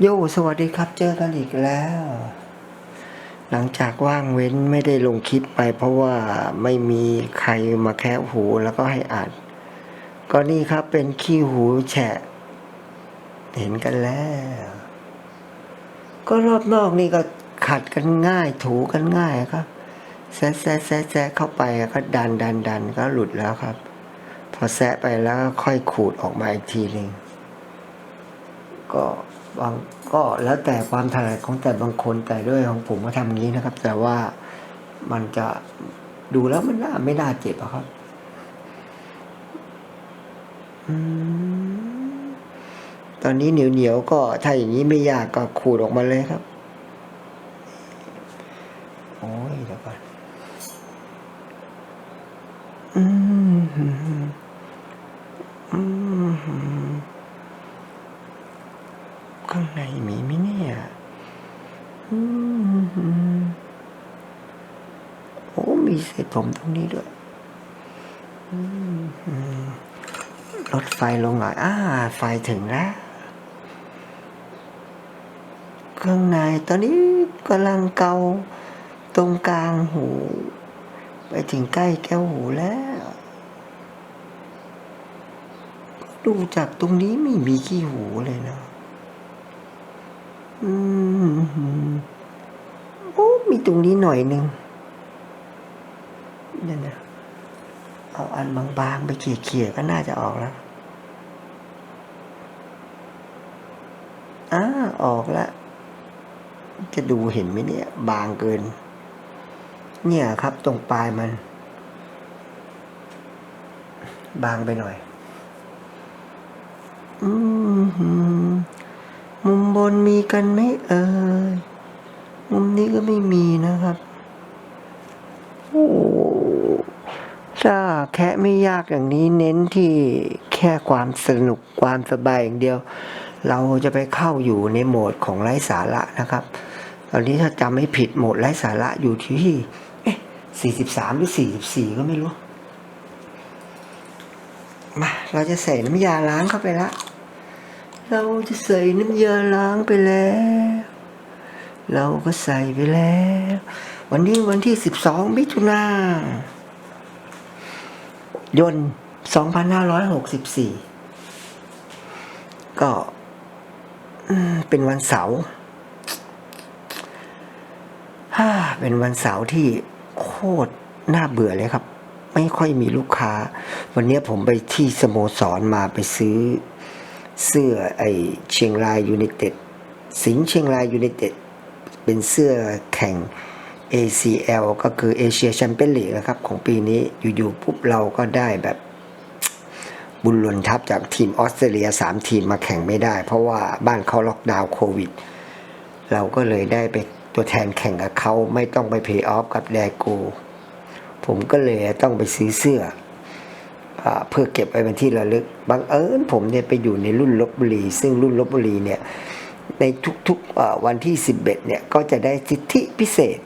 โยสวัสดีครับ เจอกันอีกแล้ว หลังจากว่างเว้นไม่ได้ลงคลิปไป เพราะว่าไม่มีใครมาแคะหูแล้วก็ให้อ่านก็นี่ครับเป็นขี้หูแฉะ เห็นกันแล้ว ก็รอบนอกนี่ก็ขัดกันง่าย ถูกันง่ายครับแซะแซะแซะแซะเข้าไปก็ดันดันดันก็หลุดแล้วครับ พอแซะไปแล้วค่อยขูดออกมาอีกทีหนึ่งก็ บางก็แล้วแต่ความถนัดของแต่บางคนแต่ด้วยของผมก็ทำอย่างนี้นะครับ แต่ว่ามันจะดูแล้วมันน่าไม่น่าเจ็บอะครับอตอนนี้เหนียวเหนียวก็ถ้าอย่างนี้ไม่ยากก็ขูดออกมาเลยครับ โอ้ยเดี๋ยวก่อนอืมอืม ข้างในมีไหมเนี่ยโอ้มีเศษผมตรงนี้ด้วยอืมรถไฟลงหน่อยอ่าไฟถึงแล้วข้างในตอนนี้กำลังเกาตรงกลางหู ไปถึงใกล้แก้วหูแล้ว ดูจากตรงนี้ไม่มีขี้หูเลยเนาะ โอ้มีตรงนี้หน่อยหนึ่งนั่นนะเอาอันบางๆ ไปเขี่ยๆก็น่าจะออกแล้วอ่าออกแล้ว จะดูเห็นไหมเนี่ย บางเกิน เนี่ยครับตรงปลายมัน บางไปหน่อย อืม มุมบนมี กันไหมเอ่ยมุมนี้ก็ไม่มีนะครับโอ้ถ้าแค่ไม่ยากอย่างนี้เน้นที่แค่ความสนุกความสบายอย่างเดียว เราจะไปเข้าอยู่ในโหมดของไร้สาระนะครับตอนนี้ถ้าจำไม่ผิดโหมดไร้สาระอยู่ที่เอ๊ะสี่สิบสามหรือสี่สิบสี่ก็ไม่รู้ มา เราจะใส่น้ำยาล้างเข้าไปละ เราจะใส่น้ำยาล้างไปแล้ว เราก็ใส่ไปแล้ว วันนี้วันที่สิบสองมิถุนายนสองพันห้าร้อยหกสิบสี่ก็เป็นวันเสาร์ฮ่าเป็นวันเสาร์ที่โคตรน่าเบื่อเลยครับ ไม่ค่อยมีลูกค้า วันนี้ผมไปที่สโมสรมาไปซื้อ เสื้อไอเชียงรายยูไนเต็ดสิงห์เชียงรายยูไนเต็ดเป็นเสื้อแข่ง ACL ก็คือเอเชียแชมเปี้ยนลีกนะครับ ของปีนี้อยู่ๆปุ๊บเราก็ได้แบบบุญหล่นทับจากทีมออสเตรเลียสามทีมมาแข่งไม่ได้ เพราะว่าบ้านเขาล็อกดาวน์โควิด เราก็เลยได้ไปตัวแทนแข่งกับเขาไม่ต้องไปเพย์ออฟกับแดโกผมก็เลยต้องไปซื้อเสื้อ เพื่อเก็บไว้เป็นที่ระลึกบังเอิญผมเนี่ยไปอยู่ในรุ่นลบบุรี ซึ่งรุ่นลบบุรีเนี่ยในทุกๆวันที่ 11เนี่ยก็จะได้สิทธิพิเศษ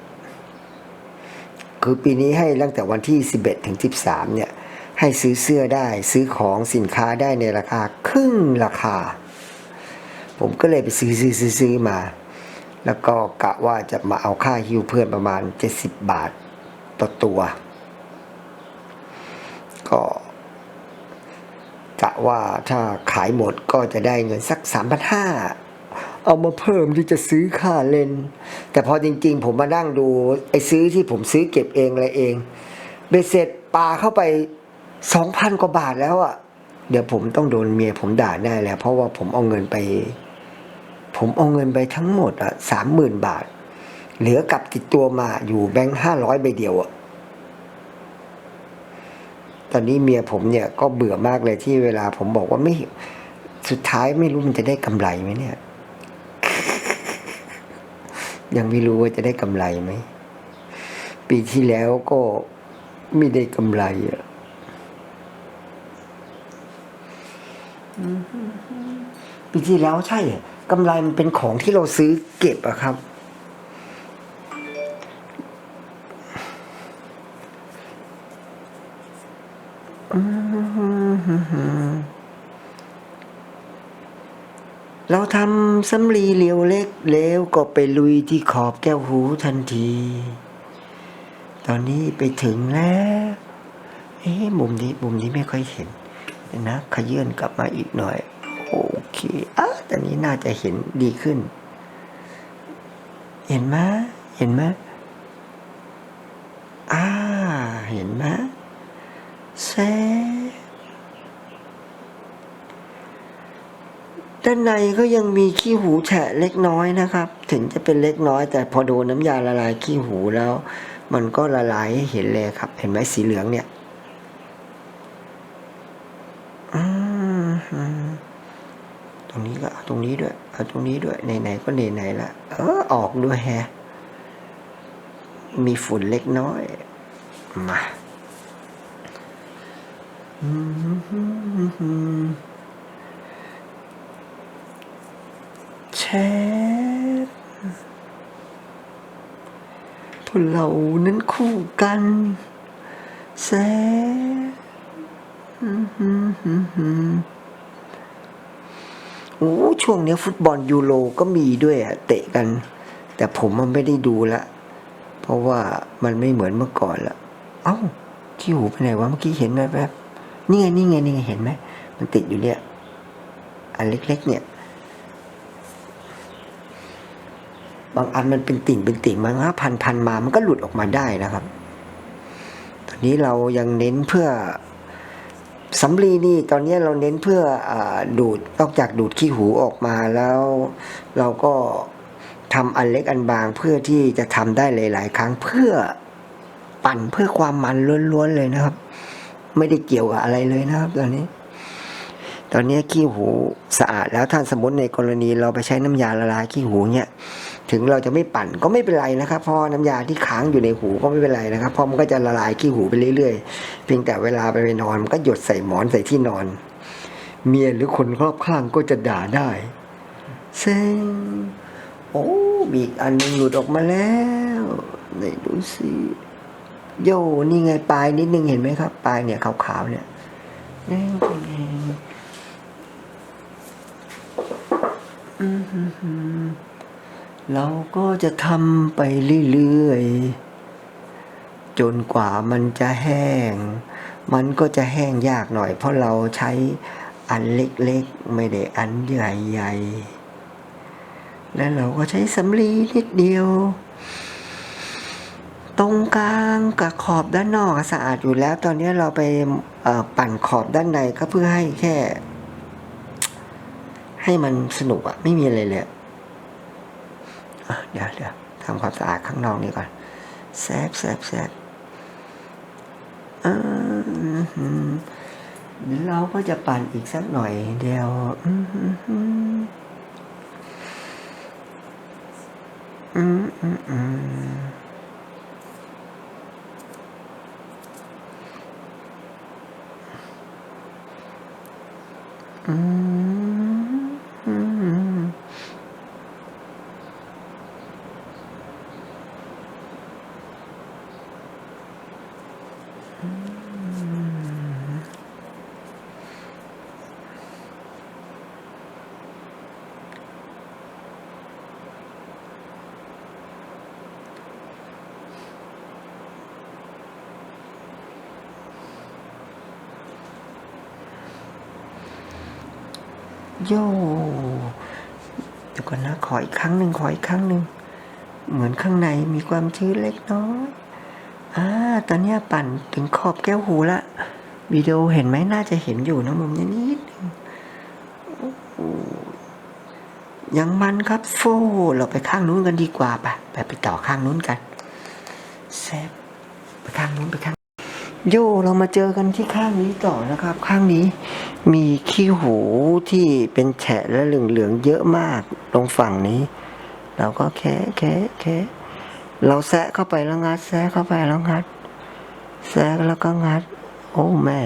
คือปีนี้ให้ตั้งแต่วันที่ 11 ถึง 13เนี่ยให้ซื้อเสื้อได้ซื้อของสินค้าได้ในราคาครึ่งราคา ผมก็เลยไปซื้อซื้อซื้อซื้อมา แล้วก็กะว่าจะมาเอาค่าฮิวเพื่อนประมาณ 70 บาทต่อตัว ก็ กะว่าถ้าขายหมดก็จะได้เงินสักสามพันห้าเอามาเพิ่มที่จะซื้อค่าเลนแต่พอจริงๆ ผมมานั่งดูไอ้ซื้อที่ผมซื้อเก็บเองอะไรเองเบเสร็จปลาเข้าไปสองพันกว่าบาทแล้วอะ่ะ เดี๋ยวผมต้องโดนเมียผมด่าแน่แล้ว เพราะว่าผมเอาเงินไป ผมเอาเงินไปทั้งหมดอะสามหมื่นบาท เหลือกลับติดตัวมาอยู่แบงค์ห้าร้อยใบเดียวอะ ตอนนี้เมียผมเนี่ยก็เบื่อมากเลยที่เวลาผมบอกว่าไม่สุดท้ายไม่รู้มันจะได้กำไรไหมเนี่ย ยังไม่รู้ว่าจะได้กำไรไหม ปีที่แล้วก็ไม่ได้กำไรอะปีที่แล้วใช่อะกำไรมันเป็นของที่เราซื้อเก็บอะครับ เราทำสำลีเหลียวเล็กแล้วก็ไปลุยที่ขอบแก้วหูทันที ตอนนี้ไปถึงแล้ว เอ๊ะมุมนี้มุมนี้ไม่ค่อยเห็นนะขยื่นกลับมาอีกหน่อย โอเคอะตอนนี้น่าจะเห็นดีขึ้น เห็นไหมเห็นไหมอ่า เห็นไหมแซ ด้านในก็ยังมีขี้หูแฉะเล็กน้อยนะครับ ถึงจะเป็นเล็กน้อย แต่พอโดนน้ำยาละลายขี้หูแล้ว มันก็ละลายให้เห็นเลยครับ เห็นไหมสีเหลืองเนี่ยตรงนี้ก็ตรงนี้ด้วยเอาตรงนี้ด้วยไหนๆก็ไหนๆละเออออกด้วยแฮะมีฝุ่นเล็กน้อย มาอืมแชท พวกเรานั้นคู่กันแซอืมฮึมฮึมฮึมโอ้ช่วงนี้ฟุตบอลยูโรก็มีด้วยอะเตะกัน แต่ผมมันไม่ได้ดูละ เพราะว่ามันไม่เหมือนเมื่อก่อนละเอ้าขี้หูไปไหนวะเมื่อกี้เห็นไหมแป๊บนี่ไงนี่ไงนี่ไงเห็นไหมมันติดอยู่เนี่ย อันเล็ก ๆ เนี่ย บางอันมันเป็นติ่งเป็นติ่งมันก็พันพันมา มันก็หลุดออกมาได้นะครับ ตอนนี้เรายังเน้นเพื่อสำลีนี่ตอนนี้เราเน้นเพื่ออดูดนอกจากดูดขี้หูออกมาแล้ว เราก็ทำอันเล็กอันบางเพื่อที่จะทำได้หลาย ๆ ครั้งเพื่อปั่นเพื่อความมันล้วนๆเลยนะครับ ไม่ได้เกี่ยวกับอะไรเลยนะครับ ตอนนี้ ตอนนี้ขี้หูสะอาดแล้วท่านสมมติในกรณีเราไปใช้น้ำยาละลายขี้หูเนี่ย ถึงเราจะไม่ปั่นก็ไม่เป็นไรนะครับ เพราะน้ำยาที่ค้างอยู่ในหูก็ไม่เป็นไรนะครับ เพราะมันก็จะละลายขี้หูไปเรื่อยๆ เพียงแต่เวลาไปนอนมันก็หยดใส่หมอนใส่ที่นอน เมียหรือคนรอบข้างก็จะด่าได้เซ็งโอ้มีอีกอันนึงหลุดออกมาแล้วไหนดูสิโยนี่ไงปลายนิดนึงเห็นไหมครับ ปลายเนี่ยขาวๆเนี่ยนี่อืมฮึฮึ เราก็จะทำไปเรื่อยๆ จนกว่ามันจะแห้ง มันก็จะแห้งยากหน่อย เพราะเราใช้อันเล็กๆ ไม่ได้อันใหญ่ๆ แล้วเราก็ใช้สำลีนิดเดียว ตรงกลางกับขอบด้านนอกสะอาดอยู่แล้ว ตอนนี้เราไปปั่นขอบด้านในก็เพื่อให้แค่ ให้มันสนุกอะไม่มีอะไรเลย เดี๋ยวเดี๋ยวทำความสะอาดข้างนอกนี่ก่อนแซบแซบแซบอืมหืมเราก็จะปั่นอีกสักหน่อยเดียวอืม อืมอืม โยเดี๋ยวก่อนนะ ขออีกครั้งหนึ่งขออีกครั้งหนึ่ง เหมือนข้างในมีความชื้นเล็กน้อยอ่า ตอนนี้ปั่นถึงขอบแก้วหูละวิดีโอเห็นไหมน่าจะเห็นอยู่นะมุมนี้นิดนึงอ้โหยังมันครับโฟเราไปข้างนู้นกันดีกว่าปะไปไปต่อข้างนู้นกันแซบไปข้างนู้นไปข้างโยเรามาเจอกันที่ข้างนี้ต่อนะครับ ข้างนี้มีขี้หูที่เป็นแฉะและเหลืองๆเยอะมากตรงฝั่งนี้ เราก็แคะแคะแคะเราแซะเข้าไปแล้วงัดแซะเข้าไปแล้วงัด แซะแล้วก็งัด โอ้แม่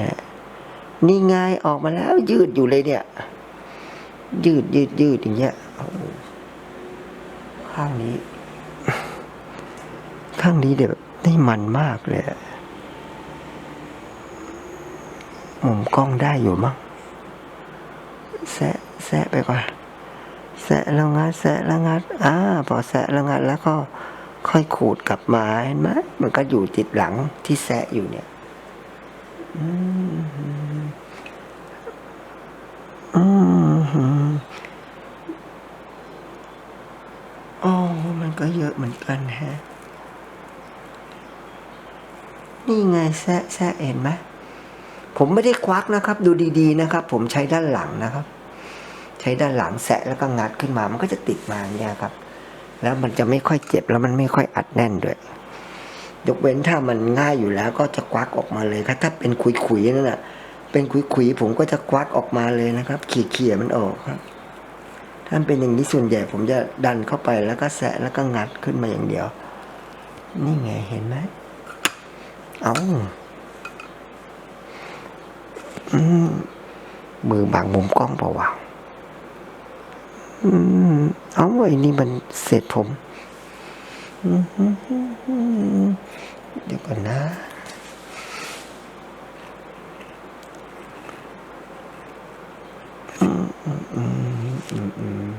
นี่ไงออกมาแล้วยืดอยู่เลยเนี่ย ยืดยืดยืดอย่างเงี้ยข้างนี้ ข้างนี้เดี๋ยวนี่มันมากเลยมุมกล้องได้อยู่มั้งแซะแซะไปก่อนแสะแล้วงัดแสะแล้วงัดอ่าพอแสะแล้วงัดแล้วก็ ค่อยขูดกลับมาเห็นไหมมันก็อยู่ติดหลังที่แสะอยู่เนี่ยอืมอืมอ๋อมันก็เยอะเหมือนกันแฮะ นี่ไงแซะแซะเห็นไหมผมไม่ได้ควักนะครับ ดูดีๆนะครับ ผมใช้ด้านหลังนะครับ ใช้ด้านหลังแสะแล้วก็งัดขึ้นมา มันก็จะติดมาเนี่ยครับ แล้วมันจะไม่ค่อยเจ็บแล้วมันไม่ค่อยอัดแน่นด้วย ยกเว้นถ้ามันง่ายอยู่แล้วก็จะควักออกมาเลยครับ ถ้าเป็นขุยๆนั่นน่ะเป็นขุยๆผมก็จะควักออกมาเลยนะครับเขี่ยๆมันออกครับถ้าเป็นอย่างนี้ส่วนใหญ่ผมจะดันเข้าไปแล้วก็แสะแล้วก็งัดขึ้นมาอย่างเดียว นี่ไงเห็นไหมเอาอืมมือบางมุมกล้องเปล่าวะอืม เอาไอ้นี่มันเสร็จผมอืมอืมอืมอืมเดี๋ยวก่อนนะ อืมอืมอืมอืมอืม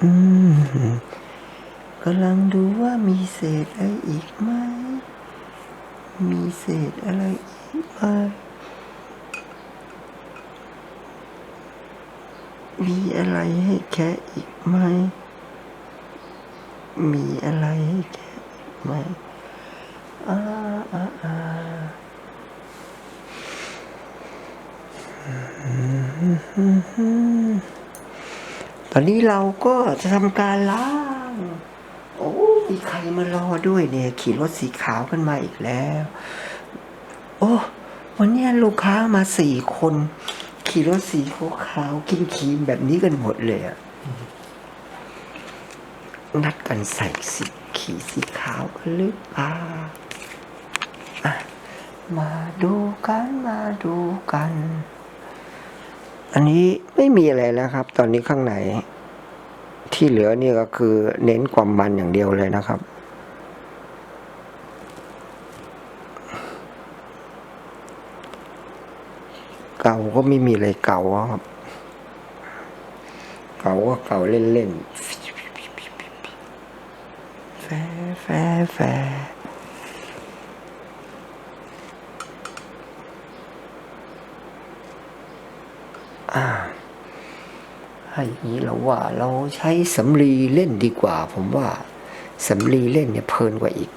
อืมอืมกำลังดูว่ามีเศษอะไรอีกไหม มีเศษอะไรอีกไหม อะไรให้แค่อีกไหม มีอะไรให้แค่อีกไหมอ่าอ่าอ่าตอนนี้เราก็จะทำการล้าง โอ้มีใครมารอด้วยเนี่ย ขี่รถสีขาวกันมาอีกแล้ว โอ้ วันนี้ลูกค้ามาสี่คน ขี่รถสีขาวๆกินคีมแบบนี้กันหมดเลยอะนัดกันใส่สีขี่สีขาวหรือเปล่าอะมาดูกันมาดูกัน อันนี้ไม่มีอะไรแล้วครับ ตอนนี้ข้างในที่เหลือนี่ก็คือเน้นความมันอย่างเดียวเลยนะครับ เก่าก็ไม่มีอะไรเก่าครับ เก่าก็เก่าเล่นๆแฟแฟแฟอ่าให้อย่างนี้เราว่าเราใช้สำลีเล่นดีกว่า ผมว่าสำลีเล่นเนี่ยเพลินกว่าอีก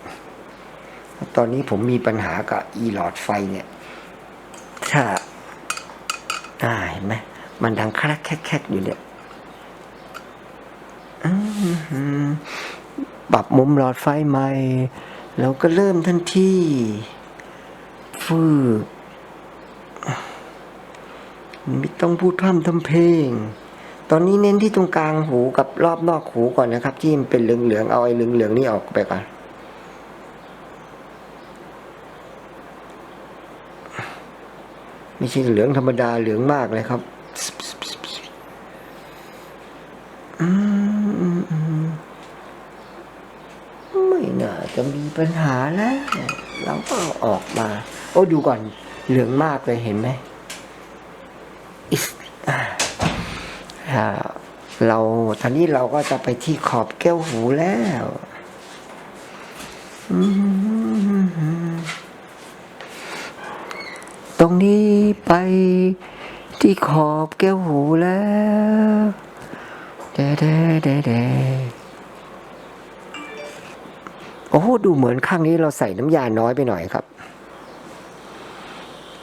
ตอนนี้ผมมีปัญหากับอีหลอดไฟเนี่ย ถ้า อ่าเห็นไหมมันดังครกแคกแคกอยู่เนี่ยปรับมุมหลอดไฟใหม่เราก็เริ่มทันทีฟืบไม่ต้องพูดพร่ำทำเพลง ตอนนี้เน้นที่ตรงกลางหูกับรอบนอกหูก่อนนะครับ ที่มันเป็นเหลืองๆ เอาไอ้เหลืองๆนี่ออกไปก่อน ไม่ใช่เหลืองธรรมดาเหลืองมากเลยครับอืมไม่น่าจะมีปัญหาแล้วเราก็เอาออกมา โอ้ดูก่อนเหลืองมากเลยเห็นไหมอิสอ่าเราทอนนี้เราก็จะไปที่ขอบแก้วหูแล้ว อืม ตรงนี้ไปที่ขอบแก้วหูแล้วเดเดเดเดโอ้ดูเหมือนข้างนี้เราใส่น้ำยาน้อยไปหน่อยครับ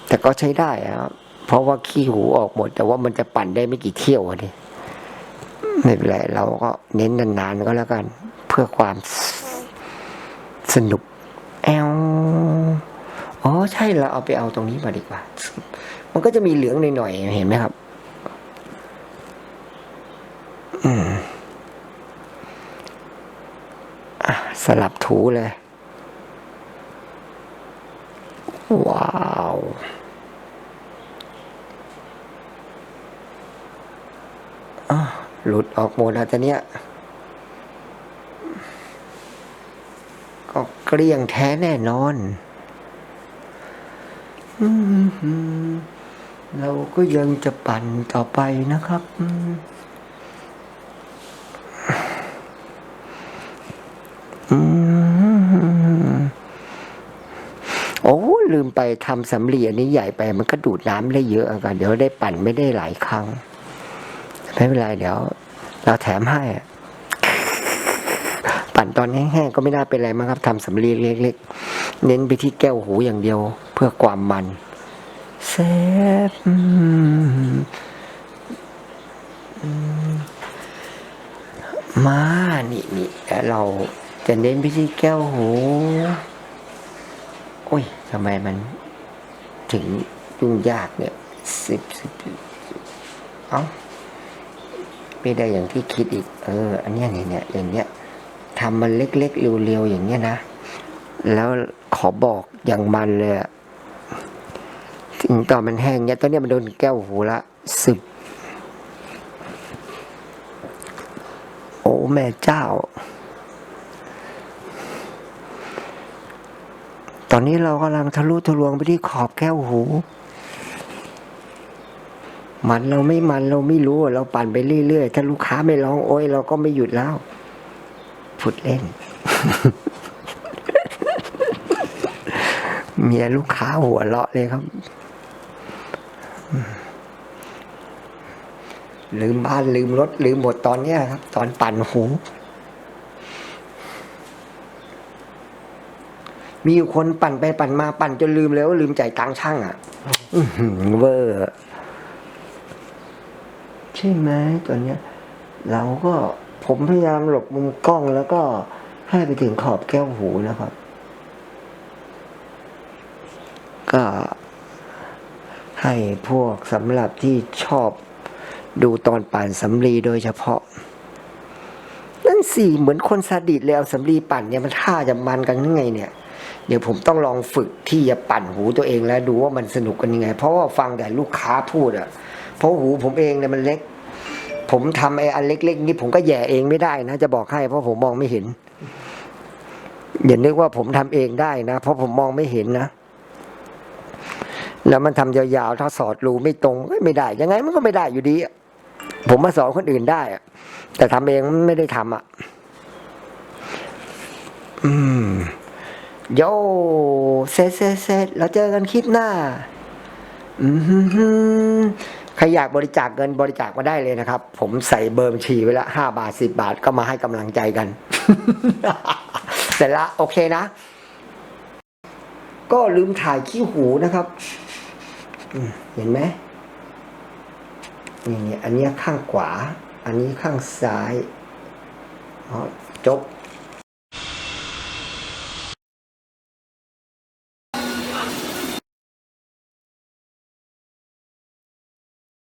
แต่ก็ใช้ได้ครับ เพราะว่าขี้หูออกหมด แต่ว่ามันจะปั่นได้ไม่กี่เที่ยวอะดิไม่เป็นไรเราก็เน้นนานๆก็แล้วกัน เพื่อความสนุกแอล อ๋อใช่เราเอาไปเอาตรงนี้มาดีกว่า มันก็จะมีเหลืองหน่อยๆเห็นไหมครับ อืมอะสลับถูเลย ว้าวอ่หลุดออกหมดแล้วแต่เนี้ยก็เกลี้ยงแท้แน่นอน เราก็ยังจะปั่นต่อไปนะครับ โอ้ ลืมไปทำสำลีอันนี้ใหญ่ไป มันก็ดูดน้ำได้เยอะอะกัน เดี๋ยวได้ปั่นไม่ได้หลายครั้ง ไม่เป็นไร เดี๋ยว เราแถมให้ ปั่นตอนแห้งๆก็ไม่น่าเป็นไรมั้งครับทำสำลีเล็กๆ เน้นไปที่แก้วหูอย่างเดียวเพื่อความมันเซฟมานี่นี่แล้วเราจะเน้นไปที่แก้วหูโอ้ยทำไมมันถึงยุ่งยากเนี่ยสิบสิบเอ้าไม่ได้อย่างที่คิดอีก เออ อันเนี้ยเนี่ยเนี่ยอย่างเงี้ย ทำมันเล็กๆเร็วๆอย่างเงี้ยนะ แล้วขอบอกอย่างมันเลยถึงตอนมันแห้งเนี้ยตอนเนี้ยมันโดนแก้วหูละสึบ โอ้แม่เจ้า ตอนนี้เรากำลังทะลุทะลวงไปที่ขอบแก้วหูมันเราไม่มันเราไม่รู้เราปั่นไปเรื่อยๆ ถ้าลูกค้าไม่ร้องโอ้ยเราก็ไม่หยุดแล้ว พูดเล่น เมียลูกค้าหัวเราะเลยครับ ลืมบ้านลืมรถ ลืมหมดตอนเนี้ยครับ ตอนปั่นหู มีอยู่คนปั่นไปปั่นมาปั่นจนลืมเลยว่าลืมจ่ายตังค์ช่างอะเวอร์ใช่ไหมตอนเนี้ย เราก็ ผมพยายามหลบมุมกล้องแล้วก็ให้ไปถึงขอบแก้วหูนะครับ ก็ให้พวกสำหรับที่ชอบดูตอนปั่นสำลีโดยเฉพาะ นั่นสิเหมือนคนซาดิสเลยเอาสำลีปั่นเนี่ยมันท่าจะมันกันยังไงเนี่ย เดี๋ยวผมต้องลองฝึกที่จะปั่นหูตัวเองแล้วดูว่ามันสนุกกันยังไง เพราะว่าฟังแต่ลูกค้าพูดอะเพราะหูผมเองเนี่ยมันเล็ก ผมทำไอ้อันเล็ก ๆ นี่ผมก็แย่เองไม่ได้นะ จะบอกให้เพราะผมมองไม่เห็นอย่านึกว่าผมทำเองได้นะ เพราะผมมองไม่เห็นนะแล้วมันทำยาวๆถ้าสอดรูไม่ตรงก็ไม่ได้ ยังไงมันก็ไม่ได้อยู่ดีผมมาสอนคนอื่นได้อะแต่ทำเองไม่ได้ทำอะ อืมโยเซตเซตเซตเราเจอกันคลิปหน้า อืม ใครอยากบริจาคเงินบริจาคมาได้เลยนะครับ ผมใส่เบอร์บัญชีไว้ละห้าบาทสิบาทก็มาให้กำลังใจกัน เสร็จละโอเคนะ ก็ลืมถ่ายขี้หูนะครับเห็นไหมนี่นี่อันเนี้ยข้างขวา อันนี้ข้างซ้ายอ๋อจบ